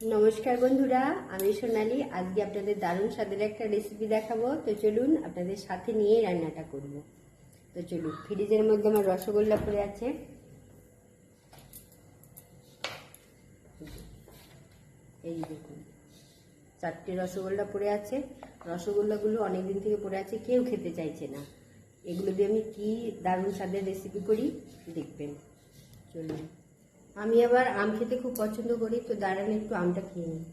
নমস্কার বন্ধুরা, আমি সোনালি। আজকে আপনাদের দারুণ স্বাদের একটা রেসিপি দেখাবো। তো চলুন আপনাদের সাথে নিয়ে রান্নাটা করব। তো চলুন ফ্রিজের মধ্যে আমার রসগোল্লা পড়ে আছে। এই দেখুন, চারটে রসগোল্লা পড়ে আছে। রসগোল্লাগুলো অনেক দিন থেকে পড়ে আছে, কেউ খেতে চাইছে না। এগুলো দিয়ে আমি কি দারুণ স্বাদের রেসিপি করি, দেখবেন। চলুন। আমি আবার আম খেতে খুব পছন্দ করি, তো দাঁড়ান একটু আমটা খেয়ে নিই।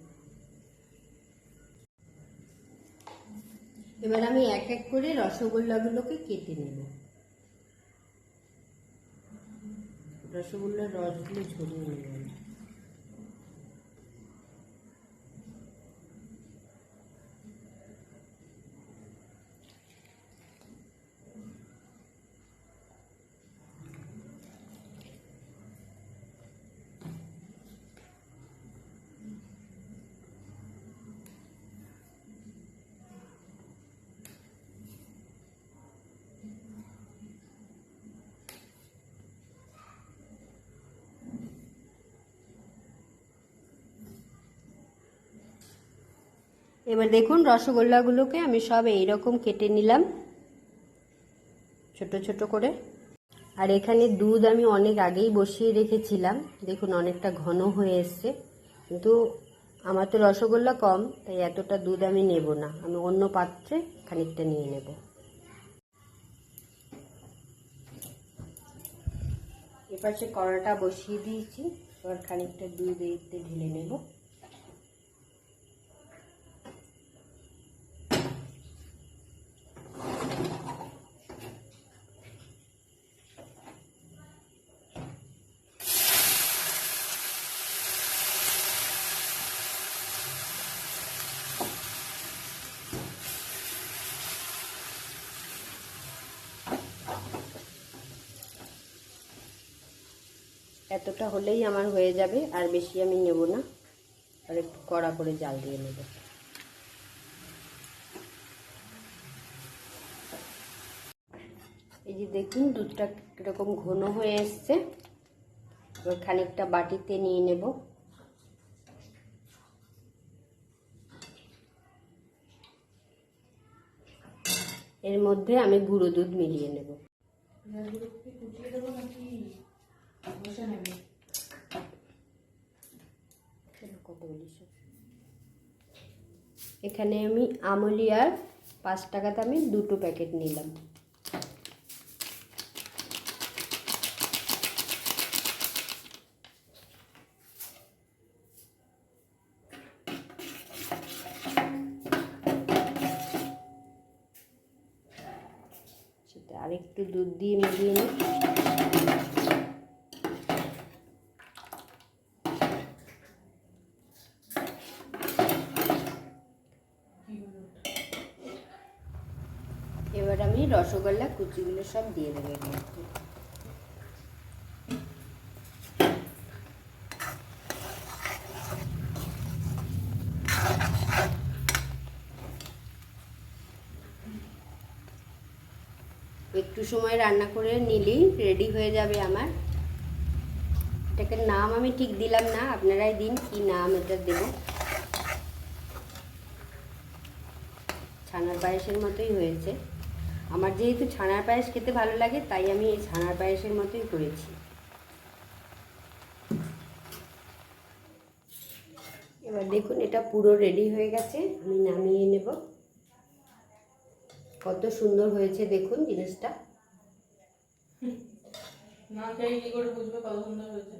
এবার আমি এক এক করে রসগোল্লাগুলোকে কেটে নেব। রসগোল্লার রসগুলো ঝরিয়ে নেব আমি। এবার দেখুন রসগোল্লাগুলোকে আমি সব এইরকম কেটে নিলাম। ছোট ছোট করে। আর এখানে দুধ আমি অনেক আগেই বসিয়ে রেখেছিলাম। দেখুন অনেকটা ঘন হয়ে এসছে। কিন্তু আমার তো রসগোল্লা কম, তাই এতটা দুধ আমি নেব না। আমি অন্য পাত্রে খানিকটা নিয়ে নেব। এপাশে কড়াটা বসিয়ে দিয়েছি। এবার খানিকটা দুধ এতে ঢেলে নেব। এতটা হলেই আমার হয়ে যাবে, আর বেশি আমি নেব না। আর একটু কড়া করে জাল দিয়ে নেব। এই যে দেখুন, দুধটা কীরকম ঘন হয়ে এসছে। এবার খানিকটা বাটিতে নিয়ে নেব। এর মধ্যে আমি গুঁড়ো দুধ মিলিয়ে নেব। এখানে আমি আমলিয়ার পাঁচ টাকাতে আমি দুটো প্যাকেট নিলাম। সেটা আরেকটু দুধ দিয়ে মিলিয়ে নিই। এবার আমি রসগোল্লা কুচিগুলো সব দিয়ে দেবো একটু সময় রান্না করে নিলেই রেডি হয়ে যাবে আমার। এটাকে নাম আমি ঠিক দিলাম না, আপনারাই দিন কি নাম এটা দেবো। ছানার পায়েসের মতোই হয়েছে। আমার যেহেতু ছানার পায়েস খেতে ভালো লাগে, তাই আমি এই ছানার পায়েসের মতোই করেছি। এবার দেখুন, এটা পুরো রেডি হয়ে গেছে। আমি নামিয়ে কত সুন্দর হয়েছে দেখুন জিনিসটা। না খেয়ে কি করে বুঝবে কত সুন্দর হয়েছে?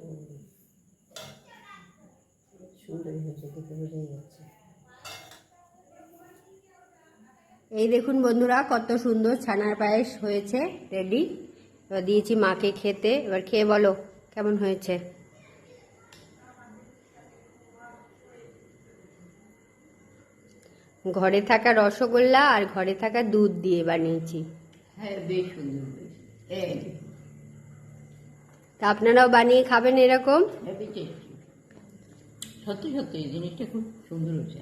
সুন্দর হয়েছে দেখে বোঝাই যাচ্ছে। এই দেখুন বন্ধুরা কত সুন্দর ছানার পায়েস হয়েছে রেডি। এবার দিয়েছি মাকে খেতে। এবার খেয়ে বলো কেমন হয়েছে? ঘরে থাকা রসগোল্লা আর ঘরে থাকা দুধ দিয়ে বানিয়েছি। হ্যাঁ বেশ সুন্দর হ্যাঁ তা আপনারাও বানিয়ে খাবেন এরকম? সত্যি সত্যি এই জিনিসটা খুব সুন্দর হয়েছে